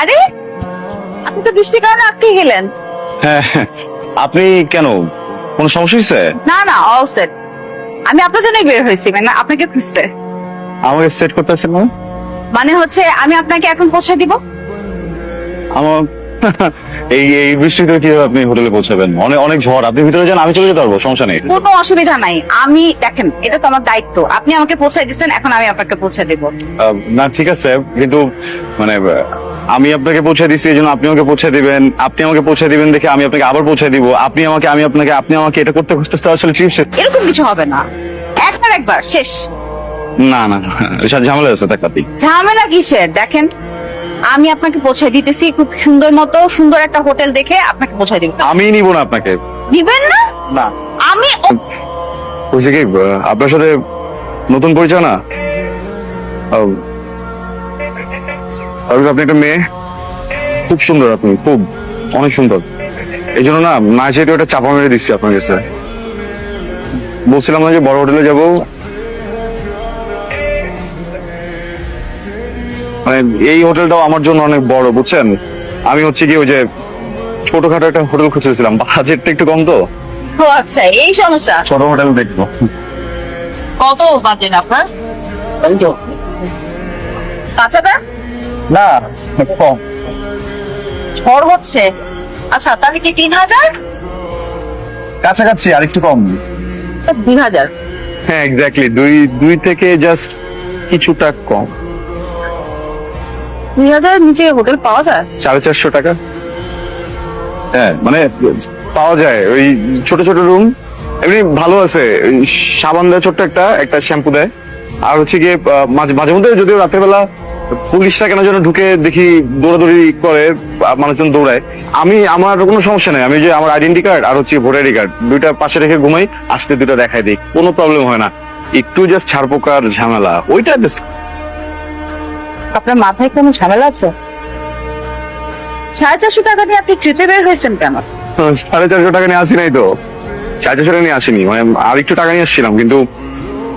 আরে আপনি তো বৃষ্টির কারণে আটকে গেলেন। হ্যাঁ আপনি কেন? কোনো সমস্যা হয়েছে? না না অল সেট আমি আপনার জন্যই বের হয়েছি মানে আপনাকে খুঁজতে। আমাকে সেট করতে পারছেন না মানে হচ্ছে আমি আপনাকে এখন পৌঁছে দিব? আমার এই এই বৃষ্টিতে কীভাবে আপনি হোটেলে পৌঁছাবেন? অনেক অনেক ঝড় আপনি ভিতরে যান আমি চলে যেতে পারব সমস্যা নেই। কোনো অসুবিধা নাই। আমি দেখেন এটা তো আমার দায়িত্ব। আপনি আমাকে পৌঁছাই দিচ্ছেন এখন আমি আপনাকে পৌঁছে দেব। না ঠিক আছে কিন্তু মানে আমি আপনাকে পৌঁছে দিচ্ছি এই জন্য আপনি আমাকে পৌঁছে দিবেন। আপনি আমাকে পৌঁছে দিবেন দেখে আমি আপনাকে আবার পৌঁছে দিব। আপনি আমাকে আমি আপনাকে আপনি আমাকে এটা করতে করতে তো আসলে ট্রিপ এরকম কিছু হবে না। একবার একবার শেষ। না না না, ঝামেলা আছে তাকাতি ঝামেলা কিসের? দেখেন আমি আপনাকে পৌঁছে দিতেছি খুব সুন্দর মতো সুন্দর একটা হোটেল দেখে আপনাকে পৌঁছে দিব। আমি নিব না আপনাকে। দিবেন না? না। আমি বলছি কি আপনার সাথে নতুন পরিচয় না? আপনি একটা মেয়ে। খুব সুন্দর আপনি খুব অনেক সুন্দর। এই জন্য না না যেহেতু একটা চাপা মেরে দিচ্ছি আপনার কাছে। বলছিলাম না যে বড় হোটেলে যাব। মানে এই হোটেলটাও আমার জন্য অনেক বড় বুঝছেন? আমি হচ্ছে কি ওই যে ছোটখাটো একটা হোটেল খুঁজতেছিলাম বাজেটটা একটু কম তো। ও আচ্ছা এই সমস্যা। ছোট হোটেল দেখব। কত বাজেট আপনার? পাঁচ হাজার না কম। ঝড় হচ্ছে। আচ্ছা তাহলে কি তিন হাজার? কাছাকাছি আর একটু কম। দুই হাজার। হ্যাঁ এক্স্যাক্টলি দুই দুই থেকে জাস্ট কিছুটা কম। দুই হাজার নিচে হোটেল পাওয়া যায়? সাড়ে চারশো টাকা। হ্যাঁ মানে পাওয়া যায়। ওই ছোট ছোট রুম এমনি ভালো আছে। ওই সাবান দেয় ছোট্ট একটা একটা শ্যাম্পু দেয়। আর হচ্ছে গিয়ে মাঝে মাঝে মধ্যে যদিও রাতের বেলা পুলিশরা কেন যেন ঢুকে দেখি দৌড়াদৌড়ি করে মানুষজন দৌড়ায়। আমি আমার কোনো সমস্যা নেই। আমি যে আমার আইডেন্টি কার্ড আর হচ্ছে ভোটার আইডি কার্ড দুইটা পাশে রেখে ঘুমাই আসতে দুটো দেখাই দিই। কোনো প্রবলেম হয় না। একটু জাস্ট ছাড়পোকার ঝামেলা। ওইটা আপনার মাথায় কোনো ঝামেলা আছে? সাড়ে চারশো টাকা দিয়ে আপনি ট্রিপে বের হয়েছেন কেন? সাড়ে চারশো টাকা নিয়ে আসি নাই তো। সাড়ে চারশো টাকা নিয়ে আসিনি। মানে আর একটু টাকা নিয়ে আসছিলাম কিন্তু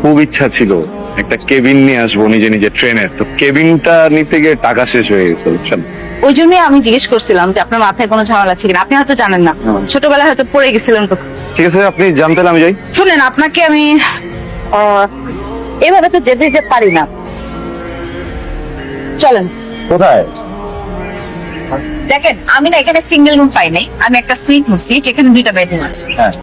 খুব ইচ্ছা ছিল। একটা কেবিন নিয়ে আসব নিজে নিজে ট্রেনের। তো কেবিনটা নিতে গিয়ে টাকা শেষ হয়ে গেছে বুঝছেন? ওই জন্যই আমি জিজ্ঞেস করছিলাম যে আপনার মাথায় কোনো ঝামেলা আছে কিনা? আপনি হয়তো জানেন না। ছোটবেলায় হয়তো পড়ে গেছিলেন কোথাও। ঠিক আছে আপনি জানতেন আমি যাই। শুনেন আপনাকে আমি আহ, এভাবে তো যেতে যেতে পারি না। চলেন। কোথায়? দেখেন আমি না এখানে সিঙ্গেল রুম পাই নাই। আমি একটা সুইট নিচ্ছি যেখানে দুইটা বেডরুম আছে। হ্যাঁ।